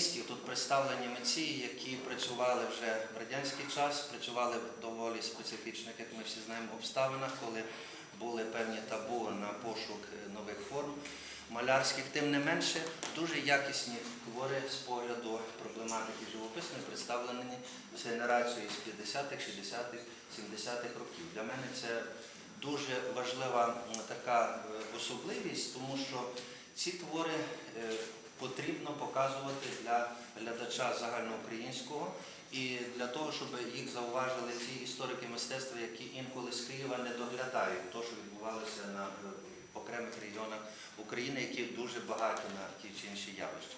мистів тут представлені митці, які працювали вже в радянський час, працювали в доволі специфічних, як ми всі знаємо, обставинах, коли були певні табу на пошук нових форм малярських. Тим не менше, дуже якісні твори з погляду проблематики живописної представлені з генерацією з 50-х, 60-х, 70-х років. Для мене це дуже важлива така е, особливість, тому що ці твори е, потрібно показувати для глядача загальноукраїнського і для того, щоб їх зауважили ті історики мистецтва, які інколи з Києва не доглядають те, що відбувалося на е, окремих регіонах України, які дуже багаті на ті чи інші явища.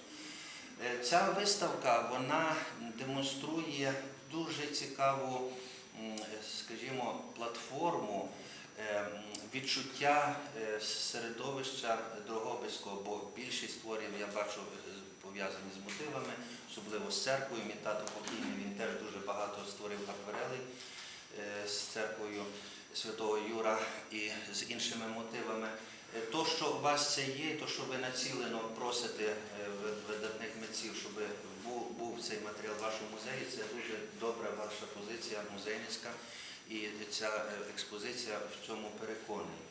Е, Ця виставка вона демонструє дуже цікаву, скажімо, платформу е, відчуття е, середовища Дрогобицького, бо більшість творів я бачу е, пов'язані з мотивами, особливо з церквою. Мій тато покійний, він теж дуже багато створив акварелей з церквою святого Юра і з іншими мотивами. Е, То, що у вас це є, то, що ви націлено просите видатних митців, щоб був цей матеріал в вашому музеї, це дуже добра ваша позиція музейницька, і ця е, експозиція в цьому переконує.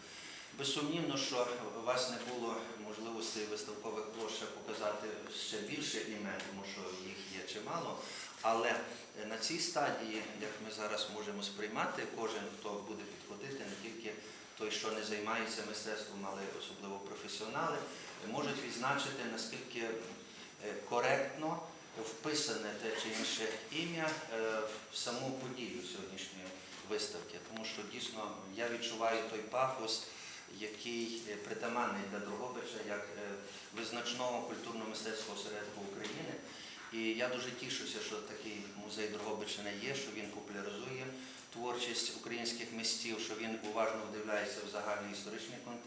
Безсумнівно, що у вас не було можливості виставкових площах показати ще більше імен, тому що їх є чимало. Але е, на цій стадії, як ми зараз можемо сприймати, кожен, хто буде підходити, не тільки той, що не займається мистецтвом, але особливо професіонали, можуть відзначити, наскільки е, коректно вписане те чи інше ім'я в саму подію виставки. Тому що дійсно я відчуваю той пафос, який е, притаманний для Дрогобича як е, визначного культурно-мистецького осередку України. І я дуже тішуся, що такий музей Дрогобичини є, що він популяризує творчість українських містів, що він уважно вдивляється в загальний історичний контекст.